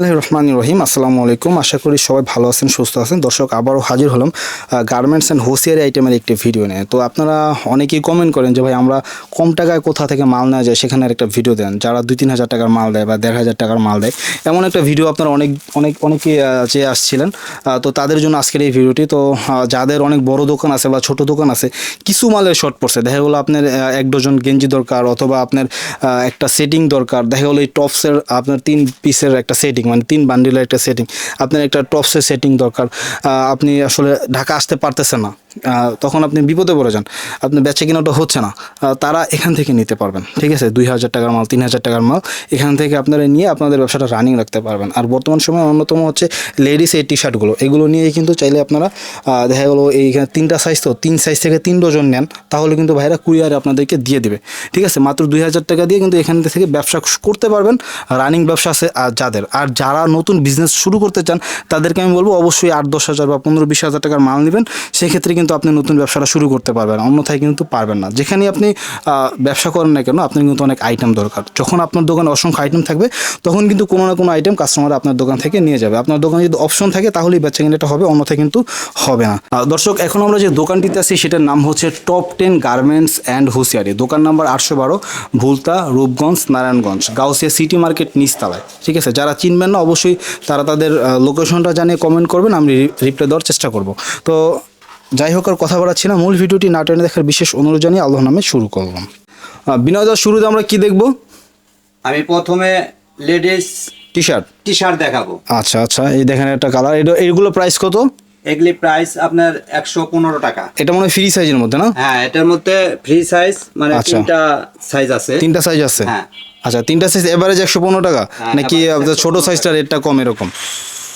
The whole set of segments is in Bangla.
রহমান রহিম। আসসালামু আলাইকুম। আশা করি সবাই ভালো আছেন, সুস্থ আছেন। দর্শক, আবারও হাজির হলাম গার্মেন্টস অ্যান্ড হোসিয়ারি আইটেমের একটি ভিডিও নিয়ে। তো আপনারা অনেকেই কমেন্ট করেন যে, ভাই, আমরা কম টাকায় কোথা থেকে মাল নেওয়া যায়? সেখানে একটা ভিডিও দেন, যারা দুই তিন হাজার টাকার মাল দেয় বা দেড় হাজার টাকার মাল দেয়। এমন একটা ভিডিও আপনারা অনেক অনেক অনেকেই চেয়ে আসছিলেন। তো তাদের জন্য আজকের এই ভিডিওটি তো যাদের অনেক বড় দোকান আছে বা ছোট দোকান আছে, কিছু মালের শর্ট পড়ছে। দেখা গেলো আপনার এক ডজন গেঞ্জি দরকার অথবা আপনার একটা সেটিং দরকার। দেখা গেলো এই টপসের আপনার তিন পিসের একটা সেটিং মানে তিন বান্ডিলের একটা সেটিং আপনার একটা টপসের সেটিং দরকার। আপনি আসলে ঢাকা আসতে পারতেছেন না। তখন আপনি বিপদে পড়ে যান। আপনি বেচে কিনাটা হচ্ছে না। তারা এখান থেকে নিতে পারবেন, ঠিক আছে? দুই হাজার টাকার মাল, তিন হাজার টাকার মাল, এখান থেকে আপনারা নিয়ে আপনাদের ব্যবসাটা রানিং রাখতে পারবেন। আর বর্তমান সময়ে অন্যতম হচ্ছে লেডিস এই টি শার্টগুলো এগুলো নিয়ে কিন্তু চাইলে আপনারা দেখা গেলো এইখানে তিনটা সাইজ তো, তিন সাইজ থেকে তিন ডজন নেন, তাহলে কিন্তু ভাইরা কুরিয়ারে আপনাদেরকে দিয়ে দেবে, ঠিক আছে? মাত্র দুই হাজার টাকা দিয়ে কিন্তু এখান থেকে ব্যবসা করতে পারবেন রানিং ব্যবসা আছে, আর যাদের। আর যারা নতুন বিজনেস শুরু করতে চান, তাদেরকে আমি বলব অবশ্যই আট, দশ হাজার বা পনেরো, বিশ হাজার টাকার মাল নেবেন। সেক্ষেত্রে কিন্তু আপনি নতুন ব্যবসাটা শুরু করতে পারবেন, অন্যথায় কিন্তু পারবেন না। যেখানে আপনি ব্যবসা করেন না কেন, আপনার কিন্তু অনেক আইটেম দরকার। যখন আপনার দোকানে অসংখ্য আইটেম থাকবে, তখন কিন্তু কোনো না কোনো আইটেম কাস্টমার আপনার দোকান থেকে নিয়ে যাবে। আপনার দোকানে যদি অপশন থাকে, তাহলেই বেচা কিনাটা হবে, অন্যথায় কিন্তু হবে না। দর্শক, এখন আমরা যে দোকানটিতে আছি, সেটার নাম হচ্ছে টপ টেন গার্মেন্টস অ্যান্ড হুঁশিয়ারি দোকান নাম্বার আটশো বারো, ভুলতা, রূপগঞ্জ, নারায়ণগঞ্জ, গাউসিয়া সিটি মার্কেট, নিচতলায়। ঠিক আছে? যারা চিনবেন না, অবশ্যই তারা তাদের লোকেশনটা জানিয়ে কমেন্ট করবেন, আমি রিপ্লাই দেওয়ার চেষ্টা করব। তো যাই হোক আর কথা বাড়াচ্ছি না। মূল ভিডিওটি না টেনে দেখার বিশেষ অনুরোধ জানিয়ে আল্লাহ নামে শুরু করলাম। আহ, বিনয় শুরুতে আমরা কি দেখব? আমি প্রথমে ladies T shirt T shirt দেখাবো। আচ্ছা আচ্ছা এই দেখেন একটা কালার এটা এইগুলো প্রাইস কত? এগুলি প্রাইস আপনার একশো পনেরো টাকা। এটা মনে হয় ফ্রি সাইজের মধ্যে না? হ্যাঁ এটার মধ্যে ফ্রি সাইজ মানে আচ্ছা। তিনটা সাইজ আছে। তিনটা সাইজ আছে? হ্যাঁ। আচ্ছা তিনটা সাইজ এভারেজ একশো পনেরো টাকা? হ্যাঁ, নাকি ছোট সাইজটা রেটটা কম এরকম?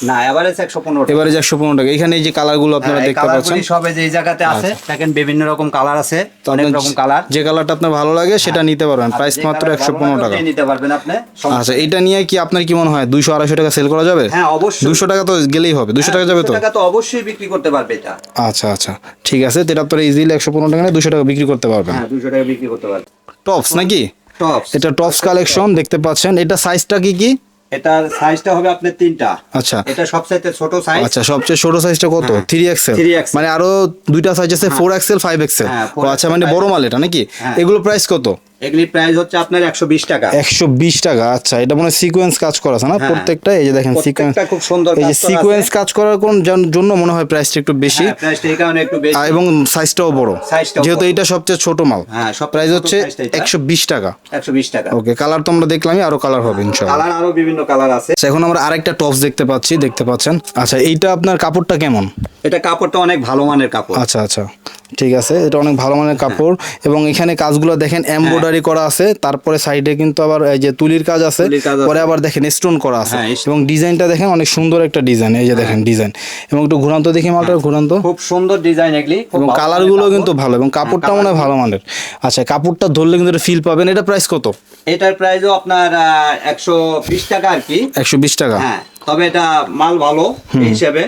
না এভারেজ একশো পনেরো এভারেজ একশো পনেরো টাকা। এখানে এই যে কালারগুলো আপনারা হ্যাঁ, দেখতে পাচ্ছেন। আচ্ছা। সবে যে জায়গাতে আছে দেখেন বিভিন্ন রকম কালার আছে অনেক রকম কালার যে কালারটা আপনার ভালো লাগে সেটা নিতে পারবেন। প্রাইস মাত্র একশো পনেরো টাকা। নিতে পারবেন আপনি আচ্ছা এটা নিয়ে কি আপনার কি মনে হয়? দুইশো আড়াইশো টাকা সেল করা যাবে? হ্যাঁ অবশ্যই। দুশো টাকা তো গেলেই হবে দুশো টাকা যাবে তো? টাকা তো অবশ্যই বিক্রি করতে পারবে এটা। আচ্ছা আচ্ছা ঠিক আছে এটা আপনারা ইজিলি একশো পনেরো টাকা দুশো টাকা বিক্রি করতে পারবেন। হ্যাঁ দুশো টাকা বিক্রি করতে পারবে টপস নাকি? টপ এটা টপস কালেকশন দেখতে পাচ্ছেন। এটা সাইজটা কি কি? এটার সাইজটা হবে আপনার তিনটা। আচ্ছা। এটা সবচাইতে ছোট সাইজ আচ্ছা সবচেয়ে ছোট সাইজটা কত? হ্যাঁ, থ্রি এক্সেল মানে আরও দুইটা সাইজ আছে ফোর এক্সেল ফাইভ এক্সেল হ্যাঁ, 4XL, আচ্ছা মানে বড় মাল এটা নাকি? হ্যাঁ। এগুলো প্রাইস কত? এগুলি প্রাইস হচ্ছে আপনার একশো বিশ টাকা। একশো বিশ টাকা আচ্ছা এটা মনে সিকোয়েন্স কাজ করা আছে না? হ্যাঁ। প্রত্যেকটা এই যে দেখেন সিকোয়েন্স খুব সুন্দর এই যে কাজ সিকোয়েন্স কাজ করার কোন জন্য মনে হয় প্রাইসটা একটু বেশি। হ্যাঁ, প্রাইসটা এই কারণে একটু বেশি। এবং সাইজটাও বড়। যেহেতু এটা সবচেয়ে ছোট মাল। হ্যাঁ, সবচেয়ে প্রাইস হচ্ছে সাইজটা এটা। একশো বিশ টাকা। একশো বিশ টাকা। ওকে কালার তো আমরা দেখলামই আরও কালার হবে কালার আরও বিভিন্ন কালার আছে। আচ্ছা, এখন আমরা আরেকটা টপস দেখতে পাচ্ছি দেখতে পাচ্ছেন। আচ্ছা এইটা আপনার কাপড়টা কেমন? এটা কাপড়টা অনেক ভালো মানের কাপড়। আচ্ছা আচ্ছা। ঠিক আছে? এটা অনেক ভালো মানের কাপড় এবং এখানে কাজগুলো দেখেন এমব্রয়ডারি করা আছে তারপরে সাইডে কিন্তু আবার এই যে তুলির কাজ আছে পরে আবার দেখেন স্টোন করা আছে হ্যাঁ, এবং ডিজাইনটা দেখেন অনেক সুন্দর একটা ডিজাইন এই যে দেখেন ডিজাইন। এবং একটু ঘুরান্ত দেখি মালটা ঘুরান্ত খুব সুন্দর ডিজাইন এগুলি। এবং কালারগুলো কিন্তু ভালো এবং কাপড়টা মনে হয় ভালো মানের। আচ্ছা কাপড়টা ধরলে কিন্তু ফিল পাবেন। এটা প্রাইস কত? এটার প্রাইসও আপনার একশো বিশ টাকা আর কি। একশো বিশ টাকা। হ্যাঁ তবে এটা মাল ভালো হিসেবে।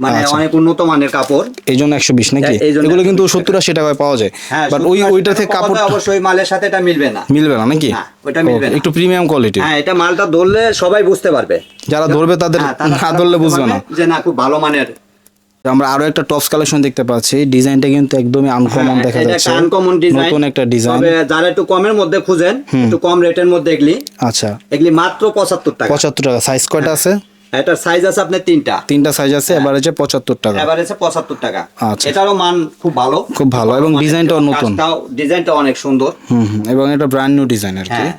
মানে আচ্ছা। অনেক উন্নত মানের কাপড়। এই জন্য একশো বিশ নাকি? এগুলো কিন্তু সত্তর আশি টাকায় পাওয়া যায়। হ্যাঁ বাট ওই ওইটা থেকে কাপড় অবশ্যই মালের সাথে এটা মিলবে না। মিলবে না নাকি? না, মিলবে একটু প্রিমিয়াম কোয়ালিটি হ্যাঁ এটা মালটা ধরলে সবাই বুঝতে পারবে। যারা ধরবে তাদের হ্যাঁ, না ধরলে বুঝবে না। যে না খুব ভালো মানের। আমরা আরও একটা টপস কালেকশন দেখতে পাচ্ছি। ডিজাইনটা কিন্তু একদমই আনকমন হ্যাঁ, দেখা যাচ্ছে। uncommon design। নতুন একটা ডিজাইন তবে যারা একটু কমের মধ্যে খুঁজেন একটু কম রেটের মধ্যে এগুলি। আচ্ছা। এগুলি মাত্র পঁচাত্তর টাকা। পঁচাত্তর টাকা। সাইজ কয়টা আছে? এটার সাইজ আছে আপনার তিনটা। তিনটা সাইজ আছে এবারে পঁচাত্তর টাকা। এভারেজে পঁচাত্তর টাকা। আচ্ছা। এটারও মান খুব ভালো। খুব ভালো এবং ডিজাইনটাও নতুন। কাজটাও ডিজাইনটা অনেক সুন্দর। হুম এবং এটা ব্র্যান্ড নিউ ডিজাইন আর কি। হ্যাঁ।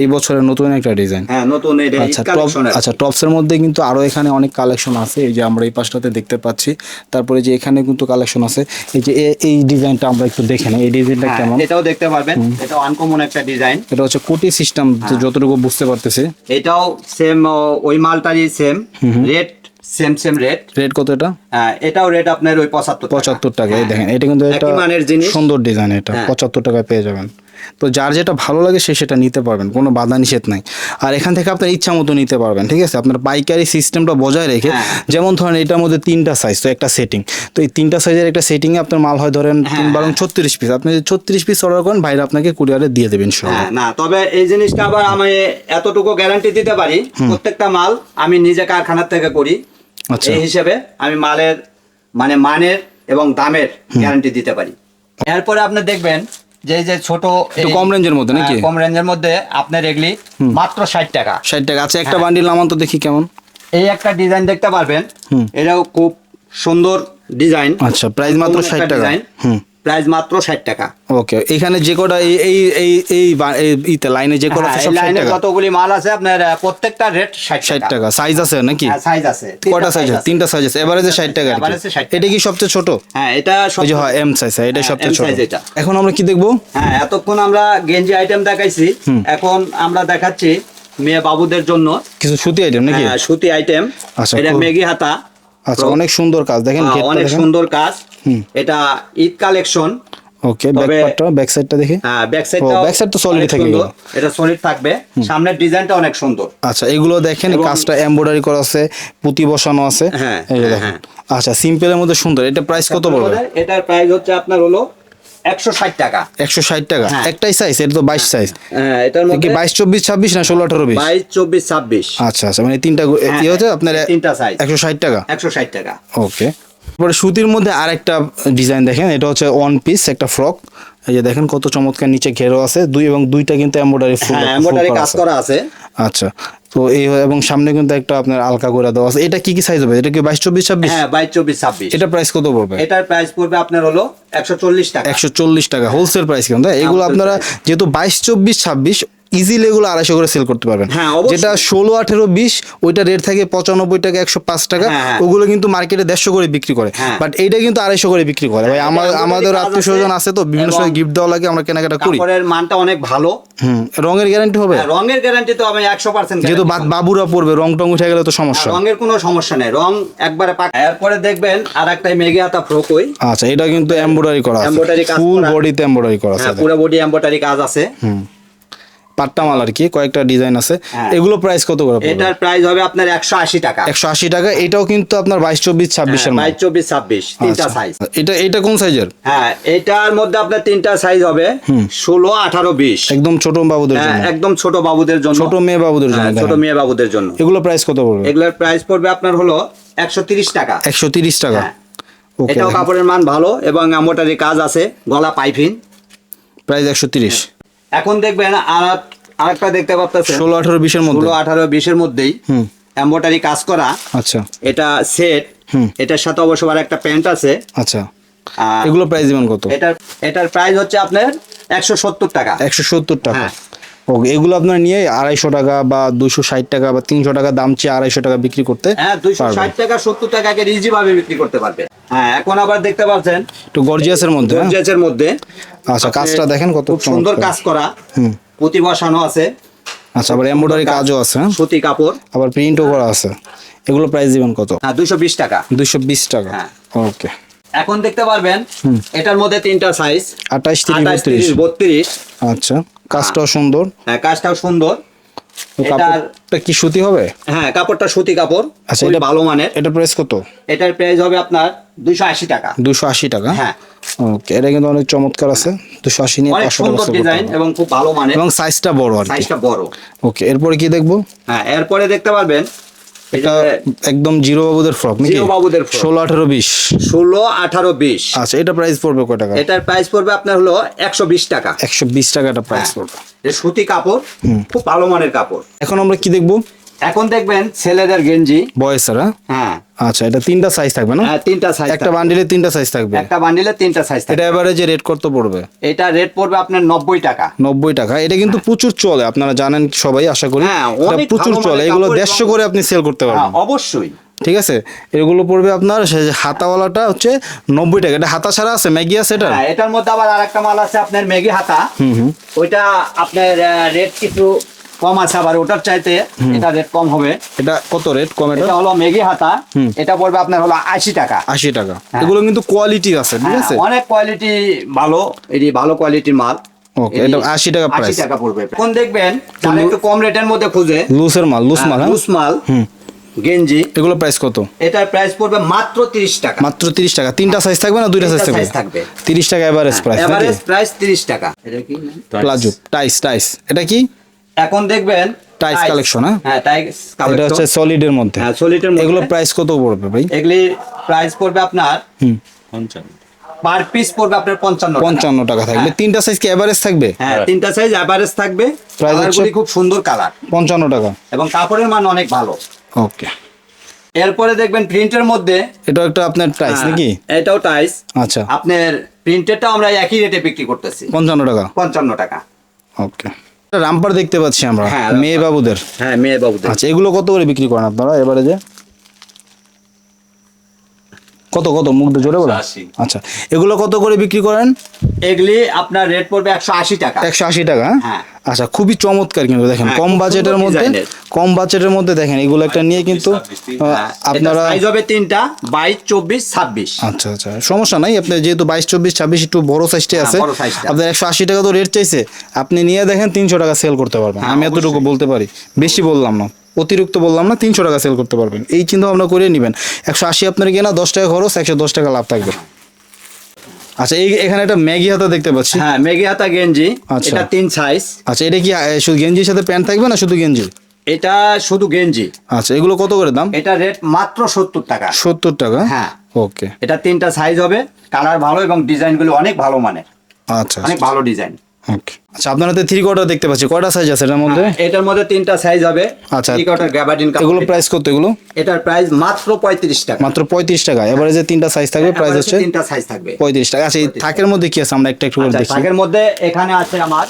এই বছরের নতুন একটা ডিজাইন হ্যাঁ নতুন এটা আচ্ছা টপ আচ্ছা টপসের মধ্যে কিন্তু আরও এখানে অনেক কালেকশন আছে। এই যে আমরা এই পাশটাতে দেখতে পাচ্ছি। তারপরে যে এখানে কিন্তু কালেকশন আছে। এই যে এই ডিজাইনটা আমরা একটু দেখে নিই। এই ডিজাইনটা হ্যাঁ, কেমন? এটাও দেখতে পারবেন। এটাও আনকমন একটা ডিজাইন এটা হচ্ছে কোটি সিস্টেম হ্যাঁ। যতটুকু বুঝতে পারতেছি। এটাও সেম ওই মালটারই same rate same same rate rate কত এটা এটাও রেট আপনার ওই পঁচাত্তর। পঁচাত্তর টাকা। দেখেন এটা কিন্তু একটা মানের জিনিস সুন্দর ডিজাইন এটা হ্যাঁ। পঁচাত্তর টাকায় পেয়ে যাবেন তো যার যেটা ভালো লাগে সে সেটা নিতে পারবেন কোনো বাধা নিষেধ নাই। আর এখান থেকে আপনার ইচ্ছা মতো নিতে পারবেন ঠিক আছে? আপনার পাইকারি সিস্টেমটা বজায় রেখে হ্যাঁ। যেমন ধরেন এটার মধ্যে তিনটা সাইজ তো একটা সেটিং তো এই তিনটা সাইজের একটা সেটিংয়ে আপনার মাল হয় ধরেন হ্যাঁ, বারং ছত্রিশ পিস আপনি ছত্রিশ পিস অর্ডার করেন ভাইরা আপনাকে কুরিয়ারে দিয়ে দেবেন হ্যাঁ না তবে এই জিনিসটা আবার আমি এতটুকু গ্যারান্টি দিতে পারি প্রত্যেকটা মাল আমি নিজে কারখানার থেকে করি। আচ্ছা। এই হিসেবে আমি মালের মানে মানের এবং দামের গ্যারান্টি দিতে পারি। এরপরে আপনি দেখবেন যে যে ছোট এই- কম রেঞ্জের মধ্যে নাকি? হ্যাঁ, কম রেঞ্জের মধ্যে আপনার এগুলি মাত্র ষাট টাকা। ষাট টাকা। আচ্ছা হ্যাঁ। একটা বান্ডিল নামান তো দেখি কেমন। এই একটা ডিজাইন দেখতে পারবেন। এটাও খুব সুন্দর ডিজাইন আচ্ছা প্রাইস মাত্র ষাট টাকা। হুম। প্রাইস মাত্র ষাট টাকা। ওকে এখানে যে কটা এই এই এই এই বা- ইতে লাইনে যে কটা হ্যাঁ, লাইনে টাকা? যতগুলি মাল আছে আপনার প্রত্যেকটা রেট ষাট ষাট টাকা। সাইজ আছে নাকি? সাইজ আছে। কটা সাইজ আছে? তিনটা সাইজ আছে। এভারেজে ষাট টাকা আর কি। 60 এটা কি সবচেয়ে ছোট? হ্যাঁ এটা ওই যে হয় এম সাইজ এটা হ্যাঁ, সবচেয়ে ছোট। এখন আমরা কি দেখব? হ্যাঁ এতক্ষণ আমরা গেঞ্জি আইটেম দেখাইছি। এখন আমরা দেখাচ্ছি মেয়ে বাবুদের জন্য। কিছু সুতি আইটেম নাকি? হ্যাঁ, সুতি আইটেম আচ্ছা, এটা মেগি হাতা। আচ্ছা অনেক সুন্দর কাজ। দেখেন অনেক সুন্দর কাজ। এটা ঈদ কালেকশন। ওকে ব্যাক তবে- ব্যাক সাইডটা দেখি। হ্যাঁ ব্যাক সাইডটা back side তো solid থাকে এটা সলিড থাকবে। সামনের ডিজাইনটা অনেক সুন্দর। আচ্ছা এগুলো দেখেন কাজটা এমব্রয়ডারি করা আছে পুঁতি বসানো আছে। হ্যাঁ, এই হ্যাঁ, দেখেন। আচ্ছা সিম্পলের মধ্যে সুন্দর। এটা প্রাইস কত পড়বে? এটার প্রাইস হচ্ছে আপনার হলো একশো ষাট টাকা। একশো ষাট টাকা? হ্যাঁ। একটাই সাইজ এটা তো বাইশ সাইজ হ্যাঁ এটার কি মধ্যে বাইশ চব্বিশ ছাব্বিশ না ষোলো আঠারো বিশ? বাইশ চব্বিশ ছাব্বিশ। আচ্ছা আচ্ছা মানে তিনটা হ্যাঁ, কি হচ্ছে আপনার তিনটা size। একশো ষাট টাকা? একশো ষাট টাকা। ওকে। তারপরে সুতির মধ্যে আর একটা ডিজাইন দেখেন এটা হচ্ছে ওয়ান পিস একটা ফ্রক এই যে দেখেন কত চমৎকার নিচে ঘেরো আছে। দুই এবং দুইটা কিন্তু এমব্রয়ডারি ফুল হ্যাঁ এমব্রয়ডারি কাজ করা আছে। আচ্ছা তো এই হয়- এবং সামনে কিন্তু একটা আপনার আলকা করে দেওয়া আছে। এটা কি কি সাইজ হবে? এটা কি বাইশ চব্বিশ ছাব্বিশ? হ্যাঁ বাইশ চব্বিশ ছাব্বিশ। এটা প্রাইস কত পড়বে? এটার প্রাইস পড়বে আপনার হলো একশো চল্লিশ টাকা। একশো চল্লিশ টাকা হোলসেল প্রাইস কিন্তু হ্যাঁ? এগুলো আপনারা যেহেতু বাইশ চব্বিশ ছাব্বিশ ইজিলি এগুলো আড়াইশো করে সেল করতে পারবেন। হ্যাঁ, যেটা ষোলো আঠেরো বিশ ওইটা রেট থাকে পঁচানব্বই টাকা একশো পাঁচ টাকা হ্যাঁ, হ্যাঁ। ওগুলো কিন্তু মার্কেটে দেড়শো করে বিক্রি করে। বাট এইটা কিন্তু আড়াইশো করে বিক্রি করে। ভাই আমার আমাদের আত্মীয় স্বজন আছে তো বিভিন্ন সময় গিফট দেওয়া লাগে আমরা কেনাকাটা করি। মানটা অনেক ভালো। হুম রঙের গ্যারান্টি হবে? রঙের গ্যারান্টি তো আমি একশো পার্সেন্ট যেহেতু বাবুরা পড়বে রং টং উঠে গেলে তো সমস্যা। রঙের কোনো সমস্যা নেই। রং একবারে পাক এরপরে দেখবেন আর একটা মেঘে হাতা ফ্রক ওই আচ্ছা এটা কিন্তু এমব্রয়ডারি করা আছে। ফুল। বডিতে এমব্রয়ডারি করা আছে। পুরো বডি এম্বয়ডারি কাজ আছে। হুম। পাট্টা মাল আর কি কয়েকটা ডিজাইন আছে। হ্যাঁ। এগুলো প্রাইস কত করে এটার প্রাইস হবে আপনার একশো আশি টাকা। একশো আশি টাকা এটাও কিন্তু আপনার বাইশ চব্বিশ ছাব্বিশের মাল। বাইশ চব্বিশ ছাব্বিশ তিনটা আচ্ছা। সাইজ এটা এটা কোন সাইজের হ্যাঁ এটার মধ্যে আপনার তিনটা সাইজ হবে। ষোলো আঠারো বিশ। একদম ছোট বাবুদের হ্যাঁ, জন্য। একদম ছোট বাবুদের জন্য। ছোট মেয়ে বাবুদের জন্য হ্যাঁ, ছোট মেয়ে বাবুদের জন্য। এগুলো প্রাইস কত পড়বে? এগুলোর প্রাইস পড়বে আপনার হলো একশো তিরিশ টাকা। একশো তিরিশ টাকা? হ্যাঁ। এটাও কাপড়ের মান ভালো এবং এম্বয়ডারি কাজ আছে গলা পাইপিং। প্রাইস একশো তিরিশ। এখন দেখবেন আর আরেকটা দেখতে পাচ্ছেন ষোলো আঠারো বিশের মধ্যে? ষোলো আঠারো বিশের মধ্যেই হুম। এম্বয়ডারি কাজ করা। আচ্ছা। এটা সেট হুম। এটার সাথে অবশ্য আর একটা প্যান্ট আছে। আচ্ছা। আর এগুলো প্রাইস দিবেন কত? এটার এটার প্রাইস হচ্ছে আপনার একশো সত্তর টাকা। একশো সত্তর টাকা। হ্যাঁ। ওকে এগুলো আপনার নিয়ে আড়াইশো টাকা বা দুশো ষাট টাকা বা তিনশো টাকা দাম চেয়ে আড়াইশো টাকা বিক্রি করতে হ্যাঁ দুইশো ষাট টাকা সত্তর টাকাকে ইজি ভাবে বিক্রি করতে পারবে হ্যাঁ এখন আবার দেখতে পাচ্ছেন। একটু গর্জিয়াসের মধ্যে হ্যাঁ? গর্জিয়াসের মধ্যে। আচ্ছা কাজটা দেখেন কত খুব সুন্দর কাজ করা। হুম। পুঁতি বসানো আছে। আচ্ছা আবার এমব্রয়ডারি কাজও আছে হ্যাঁ? সুতি কাপড়। আবার প্রিন্টও করা আছে। এগুলো প্রাইস দিবেন কত? হ্যাঁ দুইশো বিশ টাকা। দুইশো বিশ টাকা। হ্যাঁ। ওকে এখন দেখতে পারবেন এটার মধ্যে তিনটা সাইজ আঠাশ তিরিশ আঠাশ বত্রিশ। তিরিশ বত্রিশ। আচ্ছা। কাজটাও সুন্দর। হ্যাঁ কাজটাও সুন্দর। কাপড়টা কি সুতি হবে? হ্যাঁ কাপড়টা সুতি কাপড় আচ্ছা এটা ভালো মানের। এটা প্রাইস কত? এটার প্রাইস হবে আপনার দুইশো আশি টাকা। দুশো আশি টাকা? হ্যাঁ। ওকে এটা কিন্তু অনেক চমৎকার আছে। দুশো আশি নিয়ে পাঁচশো টাকা সুন্দর ডিজাইন এবং খুব ভালো মানের। এবং সাইজটা বড় আর সাইজটা বড়। ওকে এরপরে কি দেখব? হ্যাঁ এরপরে দেখতে পারবেন এটা একদম জিরো বাবুদের ফ্রক নাকি? জিরো বাবুদের। ষোলো আঠারো বিশ। ষোলো আঠারো বিশ। আচ্ছা এটা প্রাইস পড়বে কয় টাকা? এটার প্রাইস পড়বে আপনার হলো একশো বিশ টাকা। একশো বিশ টাকা এটা প্রাইস হ্যাঁ। পড়বে। সুতি কাপড় খুব ভালো মানের কাপড়। এখন আমরা কি দেখব? এখন দেখবেন ছেলেদের গেঞ্জি। বয়সের হ্যাঁ? হ্যাঁ। আচ্ছা এটা তিনটা সাইজ থাকবে না? হ্যাঁ, তিনটা সাইজ একটা বান্ডিলে তিনটা সাইজ থাকবে। একটা বান্ডিলে তিনটা সাইজ থাকে এটা এবারে রেট কত পড়বে? এটা রেট পড়বে আপনার নব্বই টাকা। নব্বই টাকা। এটা কিন্তু প্রচুর চলে আপনারা জানেন সবাই আশা করি। হ্যাঁ, প্রচুর চলে। এগুলো কাপড় দেড়শো এবং- করে আপনি সেল করতে হ্যাঁ পারবেন অবশ্যই। ঠিক আছে? এগুলো পড়বে আপনার হাতাওয়ালাটা হচ্ছে নব্বই টাকা। এটা হাতা ছাড়া আছে? ম্যাগি আছে এটা হ্যাঁ এটার মধ্যে আবার আরেকটা মাল আছে আপনার মেগি হাতা। হুম হুম। ওইটা আপনার রেট কিছু কম আছে আবার ওটার চাইতে এটা রেট কম হবে। এটা কত রেট কম এটা? এটা হলো মেগি হাতা এটা পড়বে আপনার হলো আশি টাকা। আশি টাকা। এগুলো কিন্তু কোয়ালিটি আছে ঠিক হ্যাঁ, আছে? অনেক কোয়ালিটি ভালো এটি ভালো কোয়ালিটির মাল। এটা 80 টাকা আশি price। টাকা পড়বে। এখন দেখবেন একটু কম রেটের মধ্যে খুঁজে লুসের মাল লুস মাল হ্যাঁ? লুস মাল গেঞ্জি। এগুলো প্রাইস কত? এটার প্রাইস পড়বে মাত্র তিরিশ টাকা। মাত্র তিরিশ টাকা। তিনটা সাইজ থাকবে না দুইটা সাইজ থাকবে? size থাকবে। তিরিশ টাকা এভারেজ প্রাইস এভারেজ প্রাইস তিরিশ টাকা। এটা কি? প্লাজো টাইস টাইস এটা কি? এখন দেখবেন টাইস কালেকশন হ্যাঁ? হ্যাঁ টাইস এটা হচ্ছে সলিডের মধ্যে। হ্যাঁ সলিডের এগুলো প্রাইস কত পড়বে ভাই? এগুলি প্রাইস পড়বে আপনার হুম। পার পিস পড়বে আপনার পঞ্চান্ন টাকা। পঞ্চান্ন টাকা থাকবে। হ্যাঁ। তিনটা সাইজ কি এভারেজ থাকবে? হ্যাঁ তিনটা সাইজ এভারেজ থাকবে। হচ্ছে? কালারগুলি খুব সুন্দর কালার পঞ্চান্ন টাকা। এবং কাপড়ের মান অনেক ভালো। ওকে এরপরে দেখবেন প্রিন্টের মধ্যে এটা একটা আপনার টাইস হ্যাঁ, নাকি? এটাও টাইস আচ্ছা। আপনার প্রিন্টেরটাও আমরা একই রেটে বিক্রি করতেছি। পঞ্চান্ন টাকা। পঞ্চান্ন টাকা। ওকে রামপার দেখতে পাচ্ছি আমরা হ্যাঁ। মেয়ে বাবুদের হ্যাঁ মেয়ে বাবুদের আচ্ছা এগুলো কত করে বিক্রি করেন আপনারা? এবারে যে কত কত? মুখ দিয়ে জোরে বলেন আচ্ছা এগুলো কত করে বিক্রি করেন? এগুলি আপনার রেট পড়বে একশো আশি টাকা। একশো আশি টাকা? হ্যাঁ? হ্যাঁ। আচ্ছা খুবই চমৎকার কিন্তু দেখেন হ্যাঁ, কম বাজেটের মধ্যে কম বাজেটের মধ্যে দেখেন এগুলো একটা নিয়ে কিন্তু আপনারা সাইজ হবে তিনটা বাইশ চব্বিশ ছাব্বিশ। আচ্ছা আচ্ছা সমস্যা নাই আপনি যেহেতু বাইশ চব্বিশ ছাব্বিশ একটু বড় সাইজটা হ্যাঁ, আছে আপনার একশো আশি টাকা তো রেট চাইছে আপনি নিয়ে দেখেন তিনশো টাকা সেল করতে পারবেন। হ্যাঁ, আমি এতটুকু বলতে পারি বেশি বললাম না। অতিরিক্ত বললাম না তিনশো টাকা সেল করতে পারবেন। এই চিন্তা ভাবনা করে নেবেন। একশো আশি আপনার কেনা দশ টাকা খরচ একশো দশ টাকা লাভ থাকবে। আচ্ছা এই এখানে একটা ম্যাগি হাতা দেখতে পাচ্ছি। হ্যাঁ মেগি হাতা গেঞ্জি। আচ্ছা। এটা তিন সাইজ আচ্ছা এটা কি আহ, শুধু গেঞ্জির সাথে প্যান্ট থাকবে না শুধু গেঞ্জি এটা শুধু গেঞ্জি। আচ্ছা এগুলো কত করে দাম? এটা রেট মাত্র সত্তর টাকা। সত্তর টাকা? হ্যাঁ। ওকে এটা তিনটা সাইজ হবে। কালার ভালো এবং ডিজাইনগুলো অনেক ভালো মানে আচ্ছা অনেক ভালো ডিজাইন ওকে আচ্ছা আপনার তো থ্রি কোয়ার্টার দেখতে পাচ্ছি। কয়টা সাইজ আছে এটার মধ্যে? এটার মধ্যে তিনটা সাইজ হবে। আচ্ছা। টিকটার গ্যাবার্ডিন এগুলো প্রাইস কত এগুলো? এটার প্রাইস মাত্র পঁয়ত্রিশ টাকা। মাত্র পঁয়ত্রিশ টাকা। এবারে যে তিনটা সাইজ থাকবে প্রাইস Average হচ্ছে তিনটা সাইজ থাকবে। পঁয়ত্রিশ টাকা। আচ্ছা এই থাকের মধ্যে কি আছে? আমরা একটা একটু করে আচ্ছা দেখি। থাকের মধ্যে এখানে আছে আমার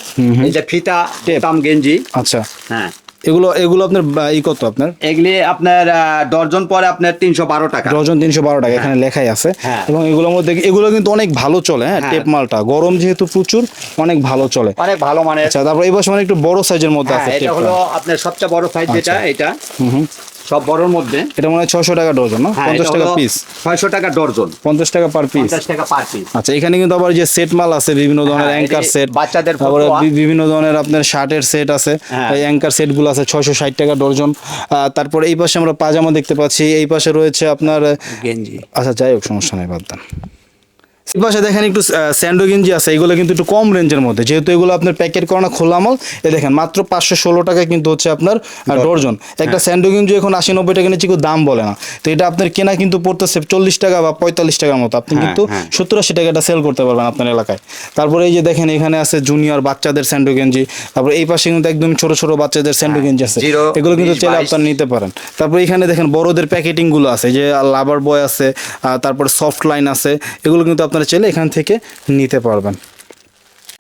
এই যে ফিতা Tape। গেঞ্জি। আচ্ছা। হ্যাঁ। এগুলো এগুলো আপনার ই কত আপনার? এগুলি আপনার আহ, ডর্জন পরে আপনার তিনশো বারো টাকা। ডজন তিনশো বারো টাকা এখানে লেখাই আছে। হ্যাঁ। এবং এগুলোর মধ্যে এগুলো কিন্তু অনেক ভালো চলে হ্যাঁ হ্যাঁ। টেপ মালটা। গরম যেহেতু প্রচুর অনেক ভালো চলে। অনেক ভালো মানের। আচ্ছা তারপর এই বছর মানে একটু বড় সাইজের মধ্যে হ্যাঁ, আছে এটা হলো আপনার সবচেয়ে বড় সাইজ যেটা আচ্ছা। এটা। হুম হুম। সব বড়র মধ্যে? এটা মনে হয় ছশো টাকা ডজন না? হ্যাঁ, পঞ্চাশ টাকা পিস ছয়শো টাকা ডর্জন পঞ্চাশ টাকা পার পিস পঞ্চাশ টাকা পার পিস আচ্ছা এখানে কিন্তু আবার যে সেট মাল আছে বিভিন্ন ধরনের হ্যাঁ, অ্যাঙ্কার এটি সেট বাচ্চাদের তারপরে। বিভিন্ন ধরনের আপনার শার্টের সেট আছে। এই অ্যাঙ্কার সেটগুলো আছে ছয়শো ষাট টাকা ডর্জন আহ, তারপরে এই পাশে আমরা পাজামা দেখতে পাচ্ছি এই পাশে রয়েছে আপনার গেঞ্জি। আচ্ছা যাই হোক সমস্যা নেই বাদ দেন। এই পাশে দেখেন একটু স্যান্ডো গেঞ্জি আছে এগুলো কিন্তু একটু কম রেঞ্জের মধ্যে। যেহেতু এগুলো আপনার প্যাকেট করা না খোলা মাল এ দেখেন মাত্র পাঁচশো ষোলো টাকা কিন্তু হচ্ছে আপনার ডর্জন। একটা স্যান্ডো গেঞ্জি এখন আশি নব্বই টাকা নিচে কেউ দাম বলে না। তো এটা আপনার কেনা কিন্তু পড়তেছে চল্লিশ টাকা বা পঁয়তাল্লিশ টাকার মতো। আপনি কিন্তু সত্তর আশি টাকা এটা সেল করতে পারবেন আপনার এলাকায়। তারপরে এই যে দেখেন এখানে আছে জুনিয়র বাচ্চাদের স্যান্ডো গেঞ্জি। তারপরে এই পাশে কিন্তু একদম ছোট ছোট বাচ্চাদের স্যান্ডো গেঞ্জি আছে। এগুলো কিন্তু চাইলে আপনার নিতে পারেন। তারপর এখানে দেখেন বড়দের প্যাকেটিংগুলো আছে যে লাভার বয় আছে তারপর সফট লাইন আছে এগুলো কিন্তু আপনারা চাইলে এখান থেকে নিতে পারবেন।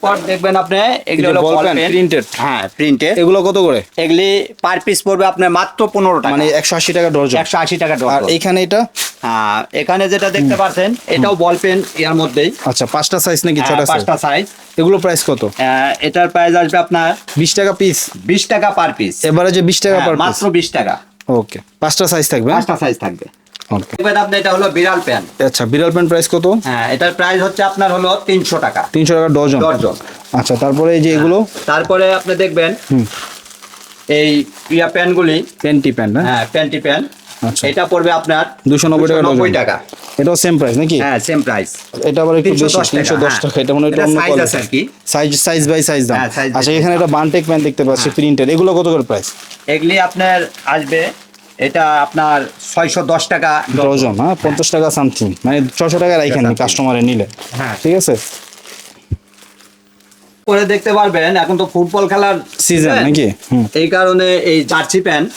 পর দেখবেন আপনি এগুলো হলো ball ball pen, pen। হ্যাঁ প্রিন্টেড এগুলো কত করে? এগুলি পার পিস পড়বে আপনার মাত্র পনেরো টাকা। মানে টাকা আর এখানে এটা? হ্যাঁ এখানে যেটা দেখতে পাচ্ছেন এটাও বল পেন এর মধ্যেই। আচ্ছা পাঁচটা সাইজ নাকি হ্যাঁ, ছটা সাইজ পাঁচটা সাইজ এগুলো প্রাইস কত? এটার প্রাইস আসবে আপনার বিশ টাকা পিস বিশ টাকা পার পিস এবারে যে বিশ টাকা পার মাত্র বিশ টাকা। ওকে পাঁচটা সাইজ থাকবে? পাঁচটা সাইজ থাকবে। এটা হলো বিড়াল প্যান। আচ্ছা বিড়াল প্যান্ট প্রাইস কত? হ্যাঁ এটার প্রাইস হচ্ছে আপনার হলো তিনশো টাকা। তিনশো টাকা ডজন? ডর্জন আচ্ছা তারপরে এই যে এগুলো? তারপরে আপনি দেখবেন এই ইয়া প্যানগুলি। প্যান্টি প্যান্ট হ্যাঁ হ্যাঁ প্যান্টি প্যান আচ্ছা। এটা পড়বে আপনার 290 টাকা নব্বই টাকা। এটাও সেম প্রাইস নাকি? হ্যাঁ সেম প্রাইস এটা আবার একটু বেশি তিনশো দশ হ্যাঁ। টাকা। এটা মনে হয় অন্য size আর কি। সাইজ সাইজ বাই সাইজ দাম। আচ্ছা এখানে একটা বানটেক দেখতে পাচ্ছি প্রিন্টের এগুলো কত করে প্রাইস এগুলি আপনার আসবে এটা আপনার ছয়শো দশ টাকা ডজন। হ্যাঁ পঞ্চাশ টাকা সামথিং। মানে ছশো টাকা something। কাস্টমারে নিলে। হ্যাঁ। ঠিক আছে? করে দেখতে পারবেন এখন তো ফুটবল খেলার সিজন নাকি? এই কারণে এই জার্সি প্যান্ট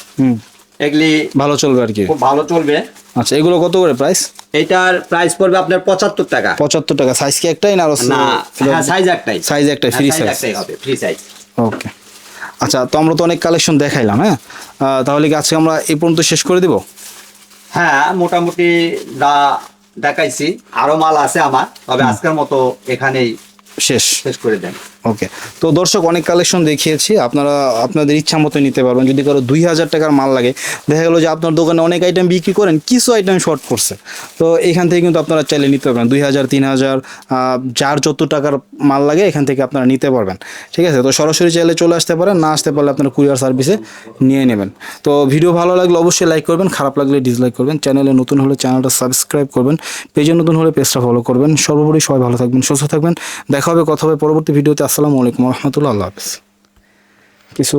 এগুলি ভালো চলবে আর কি। খুব ভালো চলবে। আচ্ছা এগুলো কত করে প্রাইস এটার প্রাইস পড়বে আপনার পঁচাত্তর টাকা। পঁচাত্তর টাকা। সাইজ কি একটাই না না হ্যাঁ সাইজ একটাই। সাইজ একটাই হ্যাঁ, ফ্রি সাইজ একটাই হবে ফ্রি সাইজ ওকে আচ্ছা তো আমরা তো অনেক কালেকশন দেখাইলাম হ্যাঁ? তাহলে কি আজকে আমরা এই পর্যন্ত শেষ করে দিব? হ্যাঁ মোটামুটি দা দেখাইছি আরও মাল আছে আমার তবে আজকের মতো এখানেই শেষ। শেষ করে দেন। ওকে। তো দর্শক অনেক কালেকশন দেখিয়েছি। আপনারা আপনাদের ইচ্ছা মতো নিতে পারবেন। যদি কারও দুই হাজার টাকার মাল লাগে দেখা গেলো যে আপনার দোকানে অনেক আইটেম বিক্রি করেন কিছু আইটেম শর্ট করছে। তো এখান থেকে কিন্তু আপনারা চাইলে নিতে পারবেন। দুই হাজার তিন হাজার যার যত টাকার মাল লাগে এখান থেকে আপনারা নিতে পারবেন। ঠিক আছে? তো সরাসরি চাইলে চলে আসতে পারেন। না আসতে পারলে আপনারা কুরিয়ার সার্ভিসে নিয়ে নেবেন। তো ভিডিও ভালো লাগলে অবশ্যই লাইক করবেন। খারাপ লাগলে ডিসলাইক করবেন। চ্যানেলে নতুন হলে চ্যানেলটা সাবস্ক্রাইব করবেন। পেজে নতুন হলে পেজটা ফলো করবেন। সর্বোপরি সবাই ভালো থাকবেন সুস্থ থাকবেন। দেখা হবে কথা হবে পরবর্তী ভিডিওতে। আসসালামু আলাইকুম রহমতুল্লাহ আল্লাহ হাফিজ। কিছু